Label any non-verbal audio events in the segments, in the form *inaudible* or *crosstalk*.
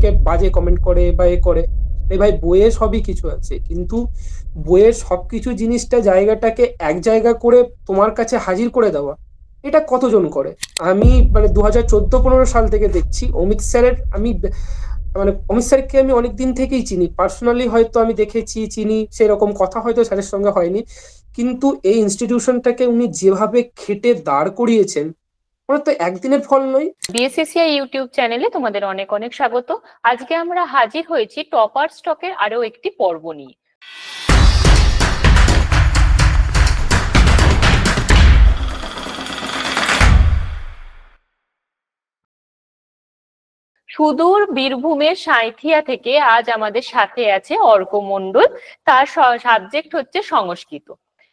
অনেকে বাজে কমেন্ট করে বা এ করে। এ ভাই বইয়ে সবই কিছু আছে, কিন্তু বইয়ের সব কিছু জিনিসটা জায়গাটাকে এক জায়গা করে তোমার কাছে হাজির করে দেওয়া, এটা কতজন করে? আমি মানে দু হাজার চোদ্দ পনেরো সাল থেকে দেখছি, অমিত স্যারের আমি মানে অমিত স্যারকে আমি অনেক দিন থেকেই চিনি। পার্সোনালি হয়তো আমি দেখেছি, চিনি, সেরকম কথা হয়তো স্যারের সঙ্গে হয়নি। কিন্তু এই ইনস্টিটিউশনটাকে উনি যেভাবে খেটে দাঁড় করিয়েছেন ওনার তো একদিনের ফল নয়। বিএসসিসিআই ইউটিউব চ্যানেলে তোমাদের অনেক অনেক স্বাগত। আজকে আমরা হাজির হয়েছি টপার স্টকের আরও একটি পর্ব নিয়ে। সুদূর বীরভূমের সাঁইথিয়া থেকে আজ আমাদের সাথে আছে অর্ক মণ্ডল। তার সাবজেক্ট হচ্ছে সংস্কৃত।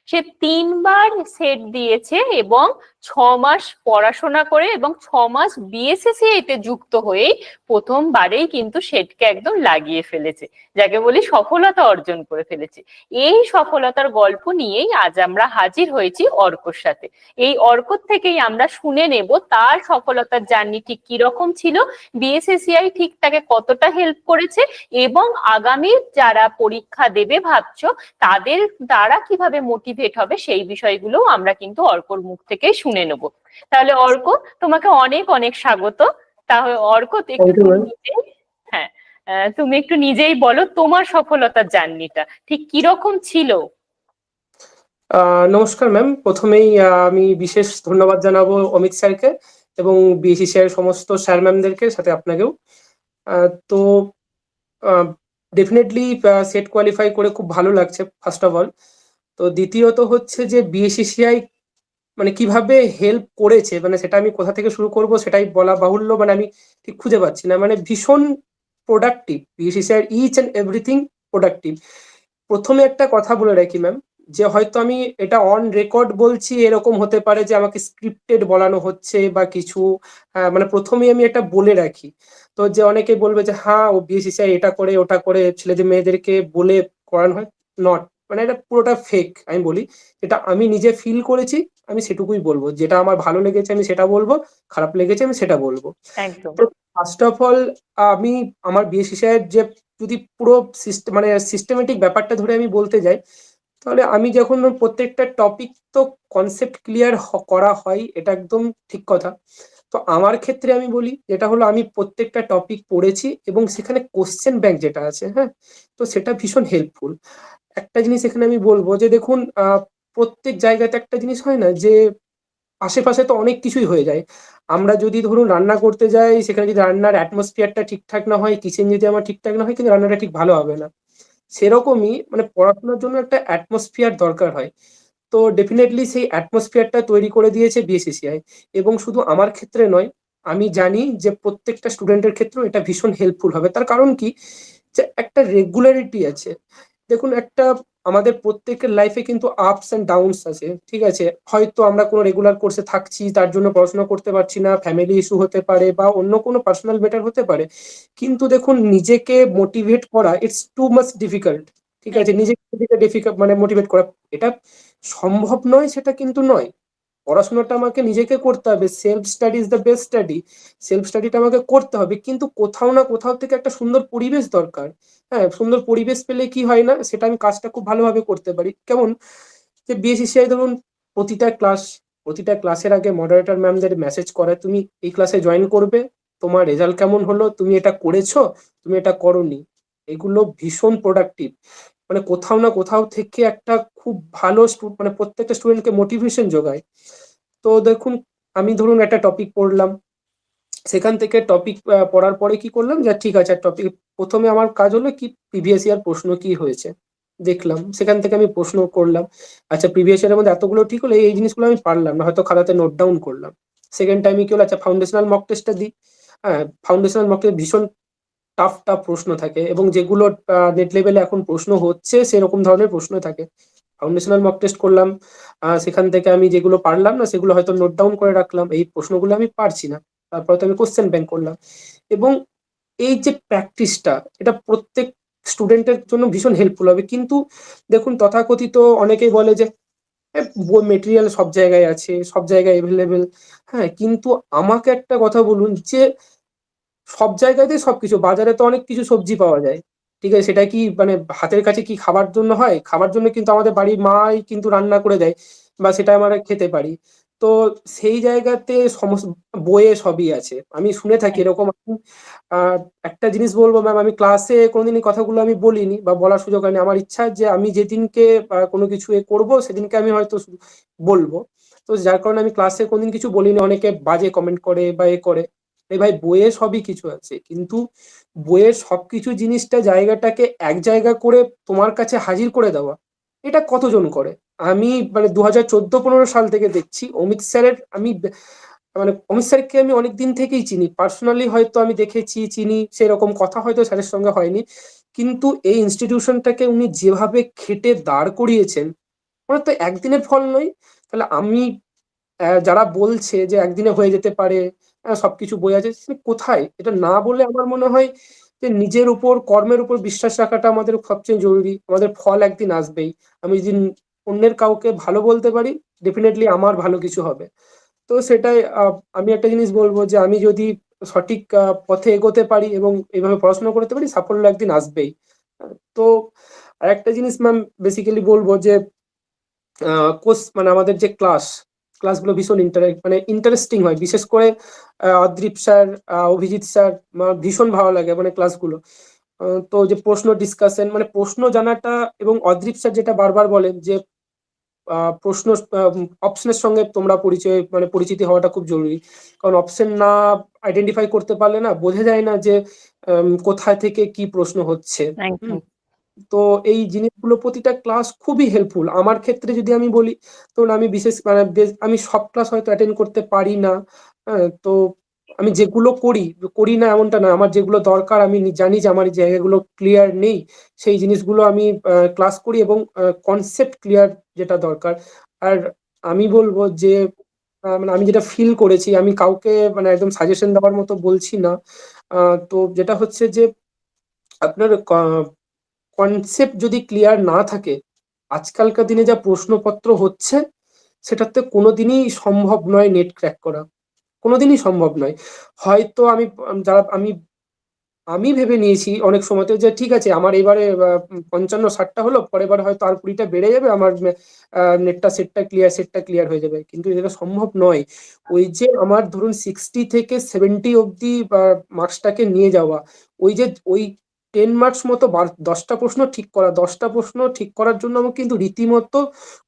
সে তিনবার সেট দিয়েছে এবং ছ মাস পড়াশোনা করে এবং ছ মাস বিএসএসসিআই তে যুক্ত হয়েই প্রথমবারেই কিন্তু সেটকে একদম লাগিয়ে ফেলেছে, যাকে বলি সফলতা অর্জন করে ফেলেছে। এই সফলতার গল্প নিয়েই আজ আমরা হাজির হয়েছি অর্কর সাথে। এই অর্কর থেকেই আমরা শুনে নেব তার সফলতার জার্নি ঠিক কীরকম ছিল বিএসএসসিআই ঠিক তাকে কতটা হেল্প করেছে এবং আগামী যারা পরীক্ষা দেবে ভাবছ তাদের দ্বারা কীভাবে মোটিভেট হবে সেই বিষয়গুলো আমরা কিন্তু অর্কর মুখ থেকেই শুনে নেব। তাহলে অর্ক তোমাকে অনেক অনেক স্বাগত। তাহলে অর্ক একটু হ্যাঁ তুমি একটু নিজেই বলো তোমার সফলতার জার্নিটা। ঠিক কীরকম ছিল? নমস্কার ম্যাম প্রথমেই আমি বিশেষ ধন্যবাদ জানাব অমিত স্যারকে এবং বিএসসি এর সমস্ত স্যার ম্যামদেরকে সাথে আপনাকেও। তো ডেফিনেটলি সেট কোয়ালিফাই করে খুব ভালো লাগছে ফার্স্ট অফ অল তো দ্বিতীয়ত হচ্ছে যে বিএসসিসিআই মানে কীভাবে হেল্প করেছে? মানে সেটা আমি কোথা থেকে শুরু করব? সেটাই বলা বাহুল্য মানে আমি ঠিক খুঁজে পাচ্ছি না। মানে ভীষণ প্রোডাক্টিভ বিএসসিসিআই ইচ অ্যান্ড এভরিথিং প্রোডাক্টিভ প্রথমে একটা কথা বলে রাখি ম্যাম যে হয়তো আমি এটা অন রেকর্ড বলছি, এরকম হতে পারে যে আমাকে স্ক্রিপ্টেড বলানো হচ্ছে বা কিছু মানে প্রথমেই আমি এটা বলে রাখি। তো যে অনেকে বলবে যে হ্যাঁ ও বিএসিসিআই এটা করে, ওটা করে, ছেলেদের মেয়েদেরকে বলে করানো হয়? নট মানে এটা পুরোটা ফেক আমি বলি। এটা আমি নিজে ফিল করেছি আমি সেটুকুই বলব। যেটা আমার ভালো লেগেছে আমি সেটা বলব খারাপ লেগেছে আমি সেটা বলব। একদম। ফার্স্ট অফ অল আমি আমার বিএসসিসিআই যে যদি পুরো সিস্টেম মানে সিস্টেমেটিক ব্যাপারটা ধরে আমি বলতে যাই তাহলে আমি যখন প্রত্যেকটা টপিক তো কনসেপ্ট ক্লিয়ার করা হয় এটা একদম ঠিক কথা। তো আমার ক্ষেত্রে আমি বলি যেটা হলো আমি প্রত্যেকটা টপিক পড়েছি এবং সেখানে কোশ্চেন ব্যাংক যেটা আছে হ্যাঁ? তো সেটা ভীষণ হেল্পফুল একটা জিনিস এখানে আমি বলব যে দেখুন আহ, প্রত্যেক জায়গাতে একটা জিনিস হয় না যে আশেপাশে তো অনেক কিছুই হয়ে যায়। আমরা যদি ধরুন রান্না করতে যাই, সেখানে যদি রান্নার অ্যাটমসফিয়ারটা ঠিকঠাক না হয় কিচেন যদি আমার ঠিকঠাক না হয়, কিন্তু রান্নাটা ঠিক ভালো হবে না। সেরকমই মানে পড়াশোনার জন্য একটা অ্যাটমসফিয়ার দরকার হয়। তো ডেফিনেটলি সেই অ্যাটমসফিয়ারটা তৈরি করে দিয়েছে বিএসসিসিআই এবং শুধু আমার ক্ষেত্রে নয়, আমি জানি যে প্রত্যেকটা স্টুডেন্টের ক্ষেত্রেও এটা ভীষণ হেল্পফুল হবে। তার কারণ কি? যে একটা রেগুলারিটি আছে। দেখুন একটা আমাদের প্রত্যেকের লাইফে কিন্তু আপস অ্যান্ড ডাউনস আছে, ঠিক আছে? হয়তো আমরা কোনো রেগুলার কোর্সে থাকছি, তার জন্য পড়াশোনা করতে পারছি না ফ্যামিলি ইস্যু হতে পারে বা অন্য কোনো পার্সোনাল ম্যাটার হতে পারে। কিন্তু দেখুন, নিজেকে মোটিভেট করা ইটস টু মাচ ডিফিকাল্ট ঠিক আছে? নিজেকে ডিফিকাল্ট মানে মোটিভেট করা, এটা সম্ভব নয়, সেটা কিন্তু নয়। পড়াশোনাটা আমাকে নিজেকে করতে হবে self study is the best study self স্টাডিটা আমাকে করতে হবে, কিন্তু কোথাও না কোথাও থেকে একটা সুন্দর পরিবেশ দরকার। হ্যাঁ সুন্দর পরিবেশ পেলে কি হয় না, সেটা আমি কাজটা খুব ভালোভাবে করতে পারি। কেমন? যে বিএসসিসিআই ধরুন, প্রতিটা ক্লাস প্রতিটা ক্লাসের আগে মডারেটর ম্যামদের মেসেজ করে, তুমি এই ক্লাসে জয়েন করবে, তোমার রেজাল্ট কেমন হলো, তুমি এটা করেছ, তুমি এটা করনি। এগুলো ভীষণ প্রোডাক্টিভ মানে কোথাও না কোথাও থেকে একটা খুব ভালো মানে প্রত্যেকটা স্টুডেন্টকে মোটিভেশন যোগায়। তো দেখুন, আমি ধরুন একটা টপিক পড়লাম সেখান থেকে টপিক পড়ার পরে কি করলাম? যে ঠিক আছে টপিক প্রথমে আমার কাজ হলো কি প্রিভিয়াস ইয়ার প্রশ্ন কি হয়েছে? দেখলাম, সেখান থেকে আমি প্রশ্ন করলাম আচ্ছা প্রিভিয়াস ইয়ারের মধ্যে এতগুলো ঠিক হলো, এই জিনিসগুলো আমি পারলাম না, হয়তো খাতাতে নোট ডাউন করলাম। সেকেন্ড টাইমে কি হলো? আচ্ছা ফাউন্ডেশনাল মক টেস্টটা দিই। হ্যাঁ ফাউন্ডেশনাল মক ভীষণ টাফ টাফ প্রশ্ন থাকে এবং যেগুলো নেট লেভেলে এখন প্রশ্ন হচ্ছে, সেরকম ধরনের প্রশ্ন থাকে। ফাউন্ডেশনাল মক টেস্ট করলাম সেখান থেকে আমি যেগুলো পারলাম না, সেগুলো হয়তো নোট ডাউন করে রাখলাম, এই প্রশ্নগুলো আমি পারছি না। তারপরে তো আমি কোশ্চেন ব্যাংক করলাম। এবং এই যে প্র্যাকটিসটা এটা প্রত্যেক স্টুডেন্টের জন্য ভীষণ হেল্পফুল হবে। কিন্তু দেখুন, তথাকথিত অনেকেই বলে যে মেটেরিয়াল সব জায়গায় আছে, সব জায়গায় এভেলেবেল হ্যাঁ কিন্তু আমাকে একটা কথা বলুন যে, সব জায়গাতেই সবকিছু, বাজারে তো অনেক কিছু সবজি পাওয়া যায়। ঠিক আছে, সেটা কি মানে হাতের কাছে কি খাবার জন্য হয়? খাবার জন্য কিন্তু আমাদের বাড়ির মাই কিন্তু রান্না করে দেয় বা সেটা আমরা খেতে পারি। তো সেই জায়গাতে সমস্ত বইয়ে সবই আছে। আমি শুনে থাকি এরকম একটা জিনিস বলব ম্যাম আমি ক্লাসে কোনোদিন এই কথাগুলো আমি বলিনি বা বলার সুযোগ হয়নি। আমার ইচ্ছা যে আমি যেদিনকে কোনো কিছু এ করব সেদিনকে আমি হয়তো বলব। তো যার কারণে আমি ক্লাসে কোনোদিন কিছু বলিনি। অনেকে বাজে কমেন্ট করে বা এ করে। এই ভাই, বইয়ে সবই কিছু আছে। কিন্তু বইয়ের সবকিছু জিনিসটা জায়গাটাকে এক জায়গা করে তোমার কাছে হাজির করে দেওয়া, এটা কতজন করে? আমি মানে দু হাজার চোদ্দ পনেরো সাল থেকে দেখছি। অমিত স্যারের আমি মানে অমিত স্যারকে আমি অনেক দিন থেকেই চিনি। পার্সোনালি হয়তো আমি দেখেছি, চিনি, সেরকম কথা হয়তো স্যারের সঙ্গে হয়নি। কিন্তু এই ইনস্টিটিউশনটাকে উনি যেভাবে খেটে দাঁড় করিয়েছেন ওনার তো একদিনের ফল নয়। তাহলে আমি যারা বলছে যে একদিনে হয়ে যেতে পারে সবকিছু বই আছে কোথায়? এটা না বলে আমার মনে হয় যে নিজের উপর, কর্মের উপর বিশ্বাস রাখাটা আমাদের সবচেয়ে জরুরি। আমাদের ফল একদিন আসবেই। আমি যদি অন্যের কাউকে ভালো বলতে পারি ডেফিনেটলি আমার ভালো কিছু হবে। তো সেটাই আমি একটা জিনিস বলব যে আমি যদি সঠিক পথে এগোতে পারি এবং এইভাবে পড়াশোনা করতে পারি, সাফল্য একদিন আসবেই। তো আর একটা জিনিস ম্যাম বেসিক্যালি বলব যে কোর্স মানে আমাদের যে ক্লাস, ক্লাসগুলো ভীষণ ইন্টার মানে ইন্টারেস্টিং হয়। বিশেষ করে অদ্রিপ স্যার অভিজিৎ স্যার ভীষণ ভালো লাগে মানে ক্লাসগুলো। তো যে প্রশ্ন ডিসকাশন মানে প্রশ্ন জানাটা এবং অদ্রিপ স্যার যেটা বারবার বলেন যে প্রশ্ন অপশনের সঙ্গে তোমরা পরিচয় মানে পরিচিতি হওয়াটা খুব জরুরি। কারণ অপশন না আইডেন্টিফাই করতে পারলে না বোঝা যায় না যে কোথায় থেকে কি প্রশ্ন হচ্ছে। তো এই জিনিসগুলো প্রতিটা ক্লাস খুবই হেল্পফুল আমার ক্ষেত্রে যদি আমি বলি তো আমি বিশেষ মানে আমি সব ক্লাস হয়তো অ্যাটেন্ড করতে পারি না। হ্যাঁ, তো আমি যেগুলো করি করি না এমনটা না। আমার যেগুলো দরকার, আমি জানি যে আমার জায়গাগুলো ক্লিয়ার নেই। সেই জিনিসগুলো আমি ক্লাস করি এবং কনসেপ্ট ক্লিয়ার যেটা দরকার। আর আমি বলব যে মানে আমি যেটা ফিল করেছি, আমি কাউকে মানে একদম সাজেশন দেওয়ার মতো বলছি না। তো যেটা হচ্ছে যে, আপনার কনসেপ্ট যদি ক্লিয়ার না থাকে, আজকালকার দিনে যা প্রশ্নপত্র হচ্ছে, সেটাতে কোনোদিনই সম্ভব নয় নেট ক্র্যাক করা। কোনোদিনই সম্ভব নয়। হয়তো আমি, যারা, আমি আমি ভেবে নিয়েছি অনেক সময়তে যে ঠিক আছে, আমার এবারে পঞ্চান্ন ষাটটা হলো পরের বার হয়তো আর কুড়িটা বেড়ে যাবে, আমার নেটটা সেটটা ক্লিয়ার সেটটা ক্লিয়ার হয়ে যাবে। কিন্তু এটা সম্ভব নয়। ওই যে আমার ধরুন সিক্সটি থেকে সেভেন্টি অবধি মার্কসটাকে নিয়ে যাওয়া, ওই যে, ওই টেন মার্কস মতো দশটা প্রশ্ন ঠিক করা, দশটা প্রশ্ন ঠিক করার জন্য আমাকে কিন্তু রীতিমতো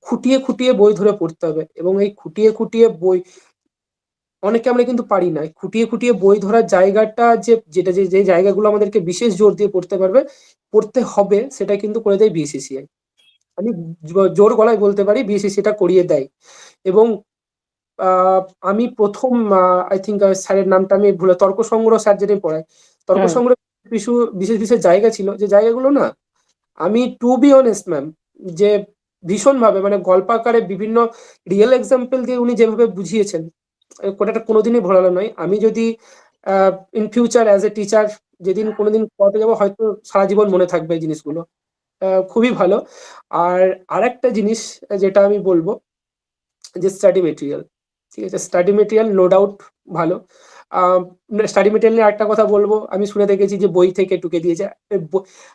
খুঁটিয়ে খুঁটিয়ে বই ধরে পড়তে হবে। এবং এই খুঁটিয়ে খুঁটিয়ে বই অনেকে আমরা কিন্তু পারি না। খুঁটিয়ে খুঁটিয়ে বই ধরার জায়গাটা যে, যেটা যে যে জায়গাগুলো আমাদেরকে বিশেষ জোর দিয়ে পড়তে পারবে, পড়তে হবে, সেটা কিন্তু করে দেয় বিসিসিআই আমি জোর গলায় বলতে পারি বিসিসি এটা করিয়ে দেয়। এবং আমি প্রথম আই থিঙ্ক স্যারের নামটা আমি ভুলে তর্ক সংগ্রহ স্যার যেটা পড়াই তর্ক সংগ্রহ কিছু বিশেষ বিশেষ জায়গা ছিল, যে জায়গাগুলো না, আমি টু বি অনেস্ট ম্যাম যে ভীষণভাবে মানে গল্পাকারে বিভিন্ন রিয়েল এক্সাম্পল দিয়ে উনি যেভাবে বুঝিয়েছেন ওটা কোনোদিনই ভোলালো নয়। আমি যদি in future as a teacher যেদিন কোনোদিন পড়াতে যাব, হয়তো সারা জীবন মনে থাকবে এই জিনিসগুলো। খুবই ভালো। আর আরেকটা জিনিস যেটা আমি বলব, যে স্টাডি মেটেরিয়াল ঠিক আছে? স্টাডি মেটেরিয়াল নো ডাউট ভালো। স্টাডি মেটেরিয়াল নিয়ে একটা কথা বলব। আমি শুনে দেখেছি যে বই থেকে টুকে দিয়েছে।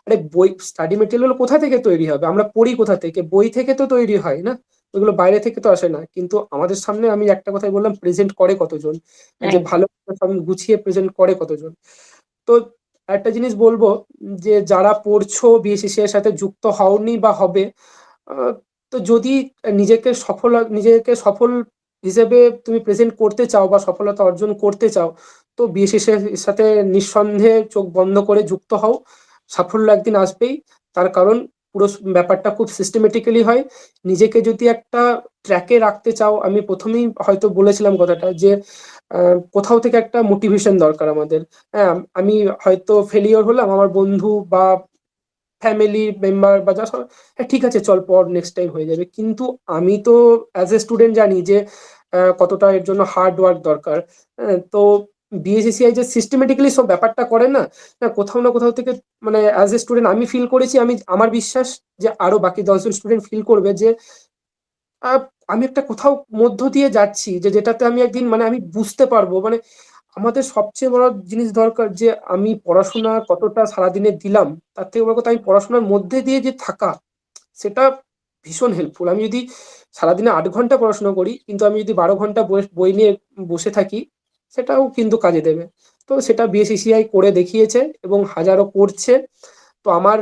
আরে বই স্টাডি মেটেরিয়াল কোথা থেকে তৈরি হবে? আমরা পড়ি কোথা থেকে? বই থেকে তো তৈরি হয় না। ওগুলো বাইরে থেকে তো আসে না। কিন্তু আমাদের সামনে আমি একটা কথাই বললাম প্রেজেন্ট করে কতজন? যে ভালো গুছিয়ে প্রেজেন্ট করে কতজন? তো একটা জিনিস বলব যে যারা পড়ছো বিএসসি এর সাথে যুক্ত হওনি বা হবে তো যদি নিজেকে সফল নিজেকে সফল হিসেবে তুমি প্রেজেন্ট করতে চাও বা সফলতা অর্জন করতে চাও তো বিএসসি এর সাথে নিঃসন্দেহে চোখ বন্ধ করে যুক্ত হও। সাফল্য একদিন আসবেই। তার কারণ পুরো ব্যাপারটা খুব সিস্টেমেটিক্যালি হয়। নিজেকে যদি একটা ট্র্যাকে রাখতে চাও আমি প্রথমেই হয়তো বলেছিলাম কথাটা যে কোথাও থেকে একটা মোটিভেশন দরকার আমাদের। হ্যাঁ আমি হয়তো ফেলিওর হলাম আমার বন্ধু বা ফ্যামিলি মেম্বার বা যা হ্যাঁ ঠিক আছে চল পর নেক্সট টাইম হয়ে যাবে। কিন্তু আমি তো অ্যাজ এ স্টুডেন্ট জানি যে কতটা এর জন্য হার্ড ওয়ার্ক দরকার। হ্যাঁ, তো বিএসসিসিআই যে সিস্টেমেটিক্যালি সব ব্যাপারটা করে না হ্যাঁ, কোথাও না কোথাও থেকে মানে অ্যাজ এ স্টুডেন্ট আমি ফিল করেছি আমি আমার বিশ্বাস যে আরও বাকি দশজন স্টুডেন্ট ফিল করবে যে আমি একটা কোথাও মধ্য দিয়ে যাচ্ছি যে যেটাতে আমি একদিন মানে আমি বুঝতে পারব মানে আমাদের সবচেয়ে বড় জিনিস দরকার যে আমি পড়াশোনা কতটা সারাদিনে দিলাম তার থেকে বড় কথা আমি পড়াশোনার মধ্যে দিয়ে যে থাকা সেটা ভীষণ হেল্পফুল আমি যদি সারাদিনে আট ঘণ্টা পড়াশোনা করি কিন্তু আমি যদি বারো ঘণ্টা বই নিয়ে বসে থাকি সেটাও কিন্তু কাজে দেবে। তো সেটা বিএসিসিআই করে দেখিয়েছে এবং হাজারো করছে। তো আমার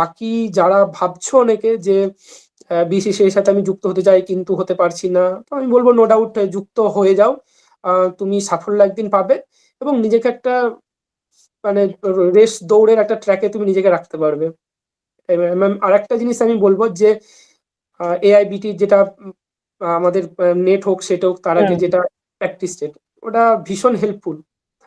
বাকি যারা ভাবছ অনেকে যে বিসিসিআই এর সাথে আমি যুক্ত হতে চাই কিন্তু হতে পারছি না তো আমি বলব নো ডাউট যুক্ত হয়ে যাও। তুমি সাফল্য একদিন পাবে এবং নিজেকে একটা মানে রেস দৌড়ের একটা ট্র্যাকে তুমি নিজেকে রাখতে পারবে। আর একটা জিনিস আমি বলব যে এআইবিটি যেটা আমাদের নেট হোক সেটা হোক তার আগে যেটা প্র্যাকটিস সেট ওটা ভীষণ হেল্পফুল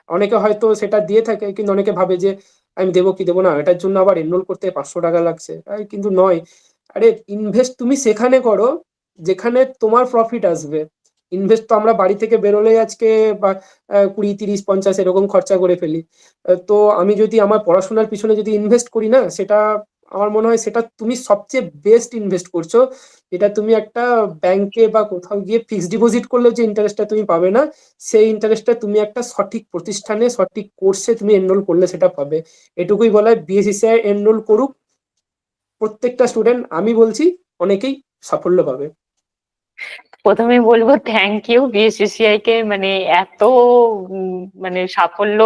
অনেকে হয়তো সেটা দিয়ে থাকে, কিন্তু অনেকে ভাবে যে, আমি দেবো কি দেবো না? এটার জন্য আবার এনরোল করতে পাঁচশো টাকা লাগছে। কিন্তু নয়। আরে ইনভেস্ট তুমি সেখানে করো, যেখানে তোমার প্রফিট আসবে। ইনভেস্ট তো আমরা বাড়ি থেকে বেরোলে আজকে বা কুড়ি, তিরিশ, পঞ্চাশ এরকম খরচা করে ফেলি। তো আমি যদি আমার পড়াশোনার পিছনে যদি ইনভেস্ট করি না, সেটা আমার মনে হয় সেটা তুমি সবচেয়ে বেস্ট ইনভেস্ট করছ। এটা তুমি একটা ব্যাংকে বা কোথাও গিয়ে ফিক্সড ডিপোজিট করলেও যে ইন্টারেস্টটা তুমি পাবে না, সেই ইন্টারেস্টটা তুমি একটা সঠিক প্রতিষ্ঠানে, সঠিক কোর্সে তুমি এনরোল করলে সেটা পাবে। এটুকুই বলা হয় বিএসসিসিআই এনরোল করুক। প্রত্যেকটা স্টুডেন্ট আমি বলছি, অনেকেই সাফল্য পাবে। প্রথমে বলব থ্যাংক ইউ বিএসসিসিআই কে মানে এত মানে সাফল্য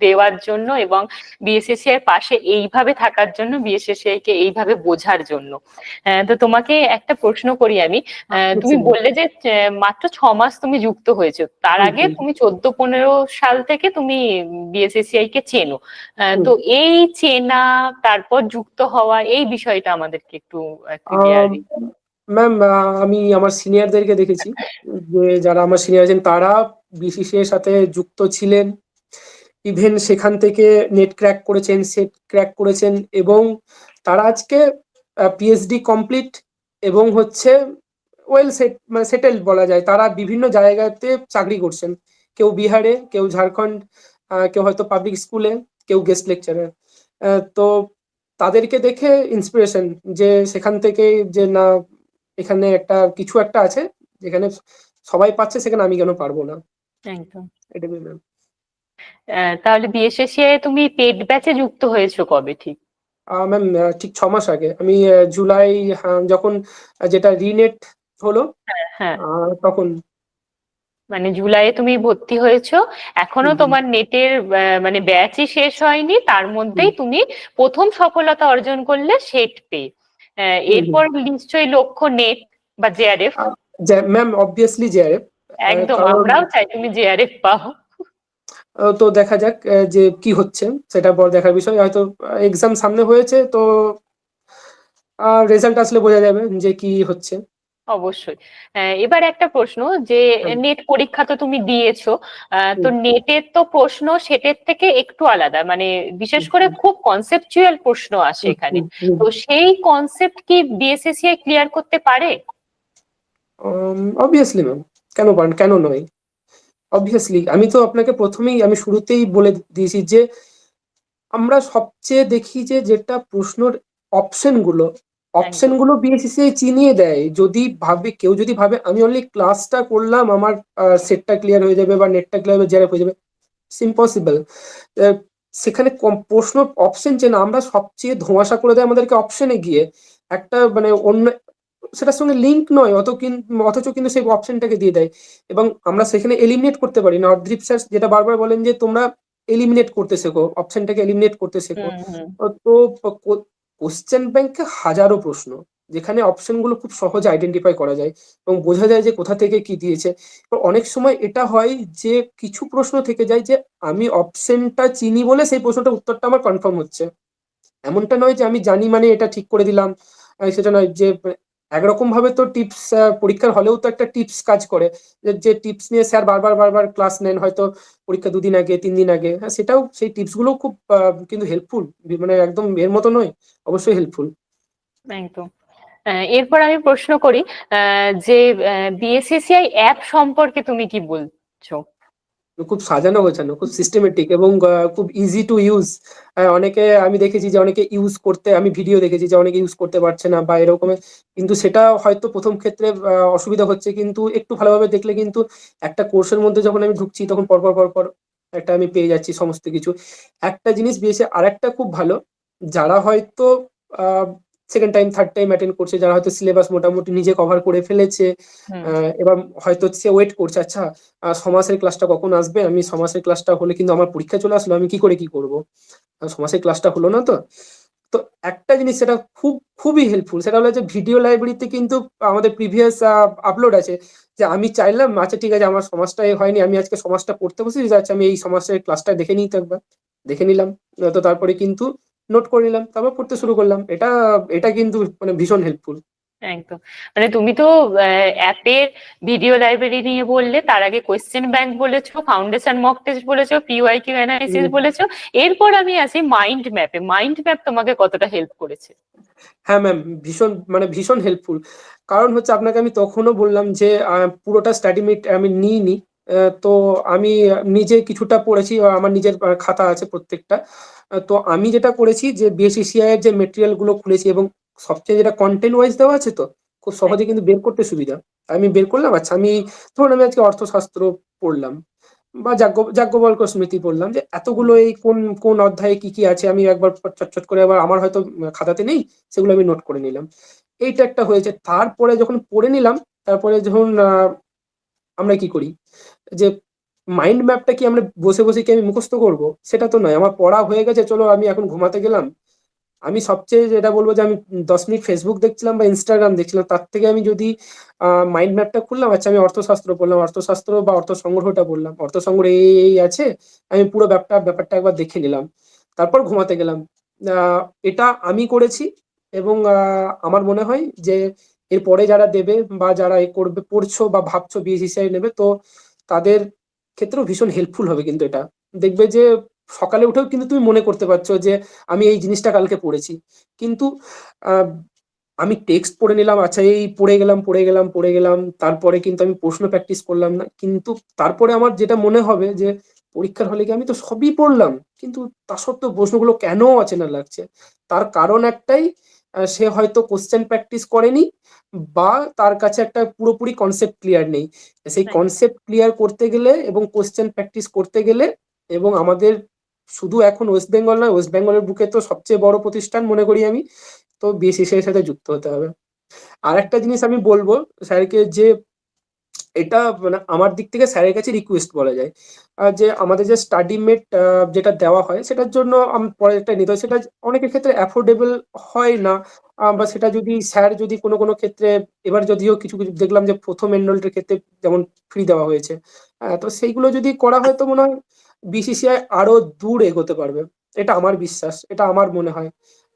দেওয়ার জন্য এবং বিএসসিসিআই পাশে এইভাবে থাকার জন্য বিএসসিসিআই কে এইভাবে বোঝার জন্য। আহ, তো তোমাকে একটা প্রশ্ন করি আমি। আহ, তুমি বললে যে মাত্র ছ মাস তুমি যুক্ত হয়েছো। তার আগে তুমি চোদ্দ পনেরো সাল থেকে তুমি বিএসসিসিআই কে চেনো। তো এই চেনা তারপর যুক্ত হওয়া এই বিষয়টা আমাদেরকে একটু ক্লিয়ার ম্যাম আমি আমার সিনিয়রদেরকে দেখেছি যে যারা আমার সিনিয়র আছেন, তারা বিসিসি এর সাথে যুক্ত ছিলেন। ইভেন সেখান থেকে নেট ক্র্যাক করেছেন সেট ক্র্যাক করেছেন এবং তারা আজকে পিএইচডি কমপ্লিট এবং হচ্ছে ওয়েল সেট মানে সেটেলড বলা যায়। তারা বিভিন্ন জায়গাতে চাকরি করছেন। কেউ বিহারে, কেউ ঝাড়খণ্ড কেউ হয়তো পাবলিক স্কুলে কেউ গেস্ট লেকচারার তো তাদেরকে দেখে ইন্সপিরেশন যে সেখান থেকে যে না এখানে একটা কিছু একটা আছে যেখানে সবাই পাচ্ছে সেখানে আমি কেন পারব না? একদম। এটাই ম্যাম তাহলে বিএসএসিআই তুমি পেড ব্যাচে যুক্ত হয়েছো কবে ঠিক? ম্যাম ঠিক ছ মাস আগে। আমি জুলাই যখন আহ, যেটা রিনেট হলো হ্যাঁ আহ, তখন। মানে জুলাইয়ে তুমি ভর্তি হয়েছো। এখনও। তোমার নেটের মানে ব্যাচই শেষ হয়নি। তার মধ্যেই তুমি প্রথম সফলতা অর্জন করলে সেট পে। এরপর নিশ্চয়ই লক্ষ্য নেট বা জেআরএফ। Ma'am obviously JRF. একদম আমরাও চাই তুমি জেআরএফ পাও। তো দেখা যাক যে কি হচ্ছে সেটা পর দেখার বিষয়। হয়তো এক্সাম সামনে হয়েছে তো আর রেজাল্ট আসলে বোঝা যাবে যে কি হচ্ছে। অবশ্যই। এবার একটা প্রশ্ন যে নেট পরীক্ষা তো তুমি দিয়েছ তো নেটের তো প্রশ্ন সেটের থেকে একটু আলাদা। মানে বিশেষ করে খুব কনসেপচুয়াল প্রশ্ন আসে এখানে। তো সেই কনসেপ্ট কি বিএসএসিআই ক্লিয়ার করতে পারে? অবভিয়াসলি ম্যাম কেন পারেন কেন নয়? অবভিয়াসলি আমি তো আপনাকে প্রথমেই আমি শুরুতেই বলে দিয়েছি যে আমরা সবচেয়ে দেখি যে যেটা প্রশ্নর অপশনগুলো অপশনগুলো বিএসসিসিআই চিনিয়ে দেয়। যদি ভাবে কেউ যদি ভাবে আমি অনলি ক্লাসটা করলাম আমার সেটটা ক্লিয়ার হয়ে যাবে বা নেটটা ক্লিয়ার হয়ে জেরাপ হয়ে যাবে। ইম্পসিবল সেখানে প্রশ্ন অপশন চেন আমরা সবচেয়ে ধোঁয়াশা করে দেয় আমাদেরকে অপশনে গিয়ে। একটা মানে অন্য সেটার সঙ্গে লিঙ্ক নয় অত কিন- অথচ কিন্তু সেই অপশনটাকে দিয়ে দেয়। এবং আমরা সেখানে এলিমিনেট করতে পারি না। অদ্রিপ স্যার যেটা বারবার বলেন যে তোমরা এলিমিনেট করতে শেখো অপশনটাকে এলিমিনেট করতে শেখো। তো কোশ্চেন ব্যাংকে হাজারো প্রশ্ন, যেখানে অপশনগুলো খুব সহজে আইডেন্টিফাই করা যায় এবং বোঝা যায় যে কোথা থেকে কি দিয়েছে। অনেক সময় এটা হয় যে কিছু প্রশ্ন থেকে যায় যে আমি অপশনটা চিনি বলে সেই প্রশ্নটার উত্তরটা আমার কনফার্ম হচ্ছে। এমনটা নয় যে আমি জানি মানে এটা ঠিক করে দিলাম সেটা নয় যে একরকম ভাবে তো টিপস পরীক্ষার হলেও তো একটা টিপস কাজ করে। যে- টিপস নিয়ে স্যার বারবার বারবার ক্লাস নেন, হয়তো পরীক্ষা দুদিন আগে, তিন দিন আগে হ্যাঁ সেটাও, সেই টিপসগুলো খুব কিন্তু হেল্পফুল মানে একদম এর মতো নয়, অবশ্যই হেল্পফুল একদম। এরপর আমি প্রশ্ন করি যে বিএসএসিআই অ্যাপ সম্পর্কে তুমি কি বলছো? খুব সাজানো গোছানো, খুব সিস্টেমেটিক এবং খুব ইজি টু ইউজ অনেকে আমি দেখেছি যে অনেকে ইউজ করতে, আমি ভিডিও দেখেছি যে অনেকে ইউজ করতে পারছে না বা এরকমের কিন্তু সেটা হয়তো প্রথম ক্ষেত্রে অসুবিধা হচ্ছে। কিন্তু একটু ভালোভাবে দেখলে কিন্তু একটা কোর্সের মধ্যে যখন আমি ঢুকছি, তখন পরপর পরপর একটা আমি পেয়ে যাচ্ছি সমস্ত কিছু। একটা জিনিস বিএসএ আরেকটা খুব ভালো, যারা হয়তো second time third time attend করছে যারা হয়তো সিলেবাস মোটামুটি নিজে কভার করে ফেলেছে। এবার হয়তো সে ওয়েট করছে আচ্ছা সমাসের ক্লাসটা কখন আসবে? আমি সমাসের ক্লাসটা হলে কিন্তু আমার পরীক্ষা চলে আসলো আমি কি করে কি করব? সমাসের ক্লাসটা হলো না তো। তো একটা জিনিস সেটা খুব খুবই হেল্পফুল সেটা হলো যে ভিডিও লাইব্রেরিতে কিন্তু আমাদের প্রিভিয়াস আপলোড আছে যে আমি চাইলাম আচ্ছা ঠিক আছে আমার সমাজটা হয়নি আমি আজকে সমাজটা পড়তে বসেছি আচ্ছা আমি এই সমাজের ক্লাসটা দেখে নিই তো একবার। দেখে নিলাম। তো তারপরে কিন্তু নোট করে নিলাম তারপর পড়তে শুরু করলাম। এটা এটা কিন্তু মানে ভীষণ হেল্পফুল একদম। মানে তুমি তো অ্যাপের ভিডিও লাইব্রেরি নিয়ে বললে তার আগে কোয়েশ্চেন ব্যাংক বলেছ ফাউন্ডেশন মক টেস্ট বলেছ পিওয়াই কিউ অ্যানালিসিস হুম। বলেছ এরপর আমি আসি মাইন্ড ম্যাপে মাইন্ড ম্যাপ তোমাকে কতটা হেল্প করেছে? হ্যাঁ ম্যাম ভীষণ মানে ভীষণ হেল্পফুল কারণ হচ্ছে আপনাকে আমি তখনও বললাম যে পুরোটা স্টাডি মিট আমি নিইনি। তো আমি নিজে কিছুটা পড়েছি আমার নিজের খাতা আছে প্রত্যেকটা। তো আমি যেটা করেছি যে বিএসিসিআই এর যে মেটেরিয়ালগুলো খুলেছি এবং সবচেয়ে যেটা কন্টেন্ট ওয়াইজ দেওয়া আছে তো, খুব সহজে কিন্তু বের করতে সুবিধা। আমি বের করলাম আচ্ছা আমি ধরুন আমি আজকে অর্থশাস্ত্র পড়লাম বা যাজ্ঞ যাজ্ঞবল্ক স্মৃতি পড়লাম যে এতগুলো এই কোন কোন অধ্যায়ে কি কি আছে আমি একবার চটচট করে আবার আমার হয়তো খাতাতে নেই, সেগুলো আমি নোট করে নিলাম। এইটা একটা হয়েছে। তারপরে যখন পড়ে নিলাম, তারপরে যখন আমরা কি করি? যে মাইন্ড ম্যাপটা কি আমরা বসে বসে কি আমি মুখস্থ করব? সেটা তো নয়। আমার পড়া হয়ে গেছে, চলো আমি এখন ঘুমাতে গেলাম। আমি সবচেয়ে যেটা বলব যে আমি দশ মিনিট ফেসবুক দেখছিলাম বা ইনস্টাগ্রাম দেখছিলাম, তার থেকে আমি যদি মাইন্ড ম্যাপটা খুললাম আচ্ছা আমি অর্থশাস্ত্র পড়লাম, অর্থশাস্ত্র বা অর্থ সংগ্রহটা বললাম অর্থ সংগ্রহ এই এই আছে, আমি পুরো ব্যাপারটা ব্যাপারটা একবার দেখে নিলাম। তারপর ঘুমাতে গেলাম। এটা আমি করেছি এবং আমার মনে হয় যে এরপরে যারা দেবে বা যারা এ করবে, পড়ছো বা ভাবছ বিএসিসিআই নেবে, তো তাদের ক্ষেত্রেও ভীষণ হেল্পফুল হবে কিন্তু এটা। দেখবে যে সকালে উঠেও কিন্তু তুমি মনে করতে পারছ যে আমি এই জিনিসটা কালকে পড়েছি। কিন্তু আমি টেক্সট পড়ে নিলাম আচ্ছা এই পড়ে গেলাম পড়ে গেলাম পড়ে গেলাম, তারপরে কিন্তু আমি প্রশ্ন প্র্যাকটিস করলাম না। কিন্তু তারপরে আমার যেটা মনে হবে যে পরীক্ষার হলে কি আমি তো সবই পড়লাম? কিন্তু তা সত্ত্বেও প্রশ্নগুলো কেন অচেনা লাগছে? তার কারণ একটাই সে হয়তো কোশ্চেন প্র্যাকটিস করেনি বা তার কাছে একটা পুরোপুরি কনসেপ্ট ক্লিয়ার নেই। সেই কনসেপ্ট ক্লিয়ার করতে গেলে এবং কোশ্চেন প্র্যাকটিস করতে গেলে এবং আমাদের শুধু এখন ওয়েস্ট বেঙ্গল নয় ওয়েস্ট বেঙ্গলের বুকে তো সবচেয়ে বড় প্রতিষ্ঠান মনে করি আমি তো বিএসিসিআই এর সাথে যুক্ত হতে হবে। আর একটা জিনিস আমি বলব স্যারকে যে এটা মানে আমার দিক থেকে স্যারের কাছে রিকোয়েস্ট বলা যায়। যে আমাদের যে স্টাডি মেট যেটা দেওয়া হয়, সেটার জন্য পরে একটা নিতে হয় সেটা অনেকের ক্ষেত্রে অ্যাফোর্ডেবল হয় না। বা সেটা যদি স্যার যদি কোনো কোনো ক্ষেত্রে, এবার যদিও কিছু কিছু দেখলাম যে প্রথম এনরোলটের ক্ষেত্রে যেমন ফ্রি দেওয়া হয়েছে। তো সেইগুলো যদি করা হয় তো মনে হয় বিসিসিআই আরও দূর এগোতে পারবে। এটা আমার বিশ্বাস, এটা আমার মনে হয়।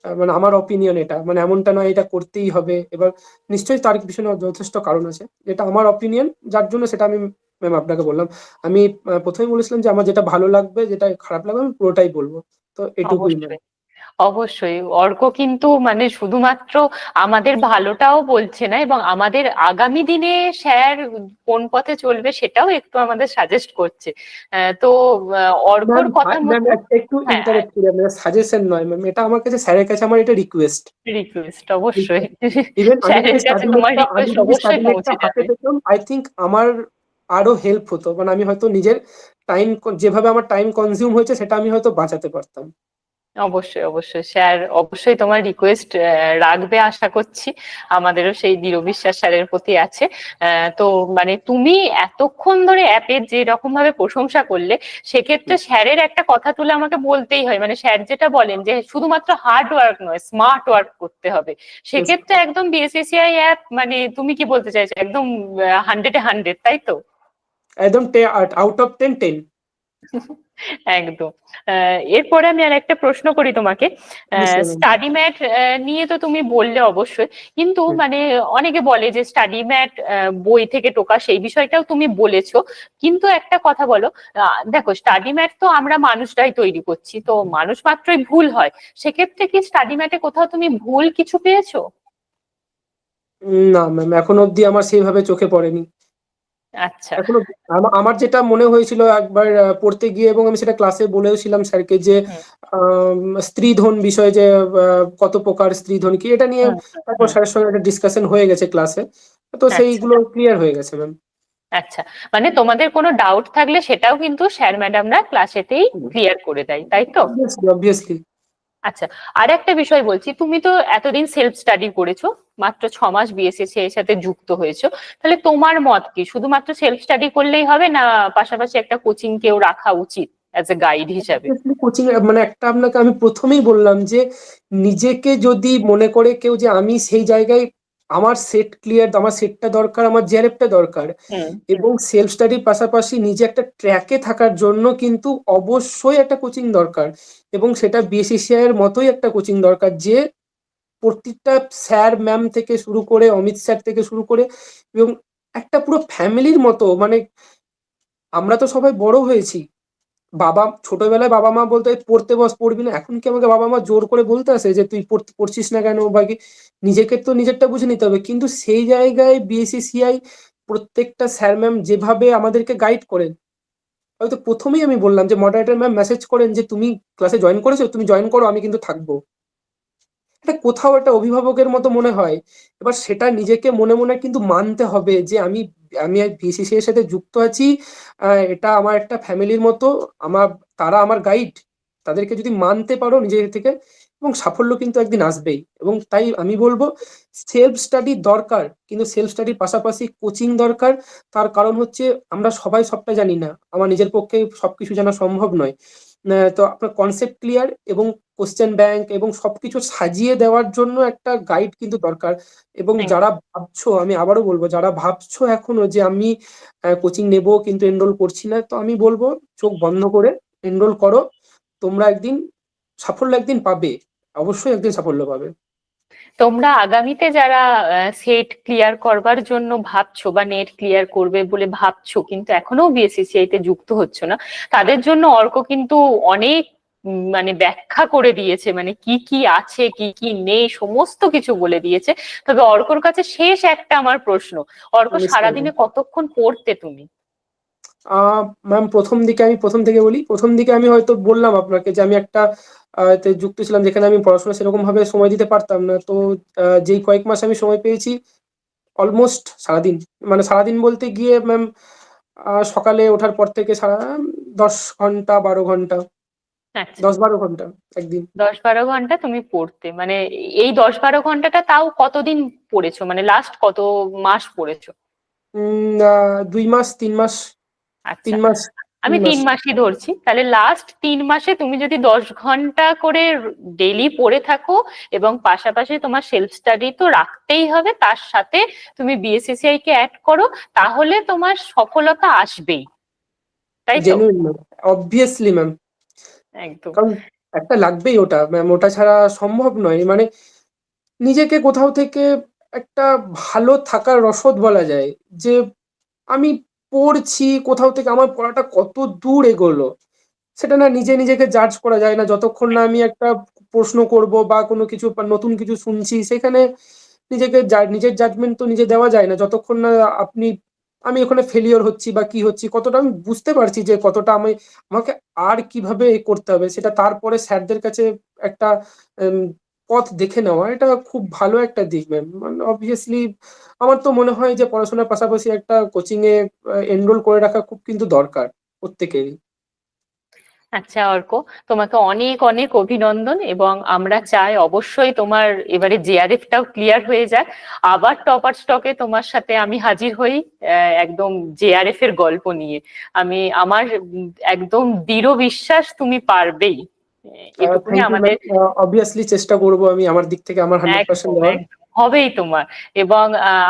মানে আমার অপিনিয়ন এটা। মানে এমনটা নয় এটা করতেই হবে। এবার নিশ্চয়ই তার পিছনে যথেষ্ট কারণ আছে। এটা আমার অপিনিয়ন যার জন্য সেটা আমি ম্যাম আপনাকে বললাম। আমি প্রথমে বলেছিলাম যে আমার যেটা ভালো লাগবে যেটা খারাপ লাগবে আমি পুরোটাই বলব। তো এটুকুই অবশ্যই। অর্ক কিন্তু মানে শুধুমাত্র আমাদের ভালোটাও বলছে না এবং আমাদের আগামী দিনে স্যার কোন পথে চলবে সেটাও একটু আমাদের সাজেস্ট করছে। তো অর্কর কথা একটু হ্যাঁ। ইন্টারেক্ট করি আপনার সাজেশন নয় ম্যাম এটা আমার কাছে স্যারের কাছে আমার এটা রিকোয়েস্ট রিকোয়েস্ট অবশ্যই। *laughs* স্যারের কাছে তোমার রিকোয়েস্ট অবশ্যই পৌঁছে যাবে। আই থিঙ্ক আমার আরও হেল্প হতো মানে আমি হয়তো নিজের টাইম যেভাবে আমার টাইম কনজিউম হয়েছে সেটা আমি হয়তো বাঁচাতে পারতাম। অবশ্যই অবশ্যই। স্যার অবশ্যই তোমার রিকোয়েস্ট রাখবে আশা করছি। আমাদেরও সেই দৃঢ় বিশ্বাস স্যারের প্রতি আছে। তো মানে তুমি এতক্ষণ ধরে অ্যাপের যে রকম ভাবে প্রশংসা করলে সেক্ষেত্রে স্যারের একটা কথা তুলে আমাকে বলতেই হয়। মানে স্যার যেটা বলেন যে শুধুমাত্র হার্ড ওয়ার্ক নয় স্মার্ট ওয়ার্ক করতে হবে। সেক্ষেত্রে একদম বিএসসিসিআই অ্যাপ মানে তুমি কি বলতে চাইছো? একদম হান্ড্রেডে হান্ড্রেড তাই তো? একদম আউট অফ টেন টেন *laughs* একদম। এরপরে আমি আর একটা প্রশ্ন করি তোমাকে। স্টাডি ম্যাট নিয়ে তো তুমি বললে অবশ্যই। কিন্তু মানে অনেকে বলে যে স্টাডি ম্যাট বই থেকে টোকা সেই বিষয়টাও তুমি বলেছ। কিন্তু একটা কথা বলো দেখো স্টাডি ম্যাট তো আমরা মানুষরাই তৈরি করছি তো মানুষ মাত্রই ভুল হয়। সেক্ষেত্রে কি স্টাডি ম্যাটে কোথাও তুমি ভুল কিছু পেয়েছ? না ম্যাম এখন অবধি আমার সেইভাবে চোখে পড়েনি। আচ্ছা। এখনও আমার যেটা মনে হয়েছিল একবার পড়তে গিয়ে এবং আমি সেটা ক্লাসে বলেওছিলাম স্যারকে যে স্ত্রীধন বিষয়ে যে কত প্রকার স্ত্রীধন কি এটা নিয়ে তারপর। স্যারের সঙ্গে একটা ডিসকাশন হয়ে গেছে ক্লাসে তো আচ্ছা। সেইগুলো ক্লিয়ার হয়ে গেছে ম্যাম আচ্ছা। মানে তোমাদের কোনো ডাউট থাকলে সেটাও কিন্তু স্যার ম্যাডামরা ক্লাসেতেই ক্লিয়ার করে দেয় তাই তো? অবভিয়াসলি আচ্ছা আর একটা বিষয় বলছি, তুমি তো এতদিন সেলফ স্টাডি করেছ, মাত্র ছ মাস বিএসএস এর সাথে যুক্ত হয়েছো, তাহলে তোমার মত কি? শুধুমাত্র সেলফ স্টাডি করলেই হবে না পাশাপাশি একটা কোচিং কেও রাখা উচিত অ্যাজ গাইড হিসাবে? কোচিং মানে একটা আপনাকে আমি প্রথমেই বললাম যে, নিজেকে যদি মনে করে কেউ যে আমি সেই জায়গায় আমার সেট ক্লিয়ার আমার সেটটা দরকার আমার জেআরএফটা দরকার। এবং সেলফ স্টাডির পাশাপাশি নিজে একটা ট্র্যাকে থাকার জন্য কিন্তু অবশ্যই একটা কোচিং দরকার। এবং সেটা বিএসিসিআই এর মতোই একটা কোচিং দরকার যে প্রত্যেকটা স্যার ম্যাম থেকে শুরু করে অমিত স্যার থেকে শুরু করে এবং একটা পুরো ফ্যামিলির মতো মানে আমরা তো সবাই বড় হয়েছি। বাবা, ছোটবেলায় বাবা মা বলতো, "এই পড়তে বস, পড়বি না। এখন কি আমাকে বাবা মা জোর করে বলতে আসে যে, তুই পড়ছিস না কেন? বা কি, নিজেকে তো নিজেরটা বুঝে নিতে হবে। কিন্তু সেই জায়গায় বিএসিসিআই প্রত্যেকটা স্যার ম্যাম যেভাবে আমাদেরকে গাইড করেন, হয়তো প্রথমেই আমি বললাম যে মডারেটর ম্যাম মেসেজ করেন যে, তুমি ক্লাসে জয়েন করেছ? তুমি জয়েন করো, আমি কিন্তু থাকব। এটা কোথাও একটা অভিভাবকের মতো মনে হয়। এবার সেটা নিজেকে মনে মনে কিন্তু মানতে হবে যে আমি আমি বিসিসি এর সাথে যুক্ত আছি এটা আমার একটা ফ্যামিলির মতো, আমার, তারা আমার গাইড তাদেরকে যদি মানতে পারো নিজের থেকে, এবং সাফল্য কিন্তু একদিন আসবেই। এবং তাই আমি বলব সেলফ স্টাডি দরকার, কিন্তু সেলফ স্টাডির পাশাপাশি কোচিং দরকার। তার কারণ হচ্ছে, আমরা সবাই সবটা জানি না, আমার নিজের পক্ষে সবকিছু জানা সম্ভব নয়। তো আপনার কনসেপ্ট ক্লিয়ার এবং কোশ্চেন ব্যাংক এবং সবকিছু সাজিয়ে দেওয়ার জন্য একটা গাইড কিন্তু দরকার। এবং যারা ভাবছ আমি আবারও বলব যারা ভাবছ এখনও যে আমি কোচিং নেব কিন্তু এনরোল করছি না তো আমি বলব চোখ বন্ধ করে এনরোল করো। তোমরা একদিন সাফল্য একদিন পাবে। অবশ্যই একদিন সাফল্য পাবে। তোমরা আগামীতে যারা সেট ক্লিয়ার করবার জন্য ভাবছ বা নেট ক্লিয়ার করবে বলে ভাবছ কিন্তু এখনও বিএসসিসিআই তে যুক্ত হচ্ছ না তাদের জন্য অর্ক কিন্তু অনেক মানে ব্যাখ্যা করে দিয়েছে মানে কি কি আছে কি কি নেই সমস্ত কিছু বলে দিয়েছে। তবে অর্কর কাছে শেষ একটা আমার প্রশ্ন অর্ক সারাদিনে কতক্ষণ পড়তে তুমি? ম্যাম প্রথম দিকে আমি প্রথম থেকে বলি প্রথম দিকে আমি হয়তো বললাম আপনাকে যে আমি একটা যুক্ত ছিলাম যেখানে আমি পড়াশোনা সেরকম ভাবে সময় দিতে পারতাম না। তো যেই কয়েক মাস আমি সময় পেয়েছি অলমোস্ট সারাদিন। মানে সারাদিন বলতে গিয়ে ম্যাম সকালে ওঠার পর থেকে সারা দশ ঘণ্টা বারো ঘণ্টা। আচ্ছা। দশ বারো ঘণ্টা একদিন। দশ বারো ঘণ্টা তুমি পড়তে। মানে এই দশ বারো ঘন্টাটা তাও কতদিন পড়েছো? মানে লাস্ট কত মাস পড়েছো? দুই মাস তিন মাস। আচ্ছা। তিন মাস। আমি তিন মাসই ধরছি। তাহলে লাস্ট তিন মাসে তুমি যদি দশ ঘণ্টা করে ডেলি পড়ে থাকো এবং পাশাপাশি তোমার সেলফ স্টাডি তো রাখতেই হবে তার সাথে তুমি বিএসসিসিআই কে অ্যাড করো তাহলে তোমার সফলতা আসবেই। তাই তো? অবভিয়াসলি ম্যাম একদম। একটা লাগবেই ওটা ম্যাম ওটা ছাড়া সম্ভব নয়। মানে নিজেকে কোথাও থেকে একটা ভালো থাকার রসদ বলা যায় যে আমি পড়ছি, কোথাও থেকে আমার পড়াটা কত দূর এগোলো, সেটা না নিজে নিজেকে জাজ করা যায় না। যতক্ষণ না আমি একটা প্রশ্ন করব বা কোনো কিছু নতুন কিছু শুনছি, সেখানে নিজেকে নিজের জাজমেন্ট তো নিজে দেওয়া যায় না। যতক্ষণ না আপনি, আমি ওখানে ফেলিওর হচ্ছি বা কি হচ্ছি, কতটা আমি বুঝতে পারছি যে কতটা আমি, আমাকে আর কীভাবে করতে হবে, সেটা তারপরে স্যারদের কাছে একটা পথ দেখে নেওয়া, এটা খুব ভালো একটা দিক ম্যাম মানে অবভিয়াসলি আমার তো মনে হয় যে পড়াশোনার পাশাপাশি একটা কোচিং এ এনরোল করে রাখা খুব কিন্তু দরকার প্রত্যেকেরই। আচ্ছা অর্ক, তোমাকে অনেক অনেক অভিনন্দন এবং আমরা চাই অবশ্যই তোমার এবারে জেআরএফটাও ক্লিয়ার হয়ে যাক। আবার টপার স্টকে তোমার সাথে আমি হাজির হই একদম জেআরএফ এর গল্প নিয়ে। আমি, আমার একদম দৃঢ় বিশ্বাস তুমি পারবেই। এটুকুনি আমাদের অবভিয়াসলি চেষ্টা করব আমি আমার দিক থেকে আমার হান্ড্রেড পার্সেন্ট একদম, দেওয়ার। হবেই তোমার। এবং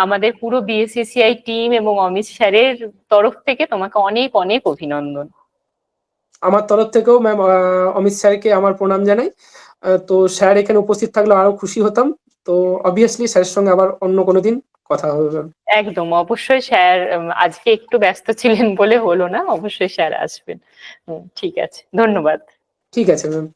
আমাদের পুরো বিএসসিসিআই টিম এবং অমিত স্যারের তরফ থেকে তোমাকে অনেক অনেক অভিনন্দন। আমার তরফ থেকেও ম্যাম অমিত স্যারকে আমার প্রণাম জানাই। তো স্যার এখানে উপস্থিত থাকলে আরও খুশি হতাম। তো অবভিয়াসলি স্যারের সঙ্গে আবার অন্য কোনো দিন কথা হবে একদম অবশ্যই স্যার আজকে একটু ব্যস্ত ছিলেন বলে হলো না অবশ্যই স্যার আসবেন। ঠিক আছে ধন্যবাদ। ঠিক আছে ম্যাম।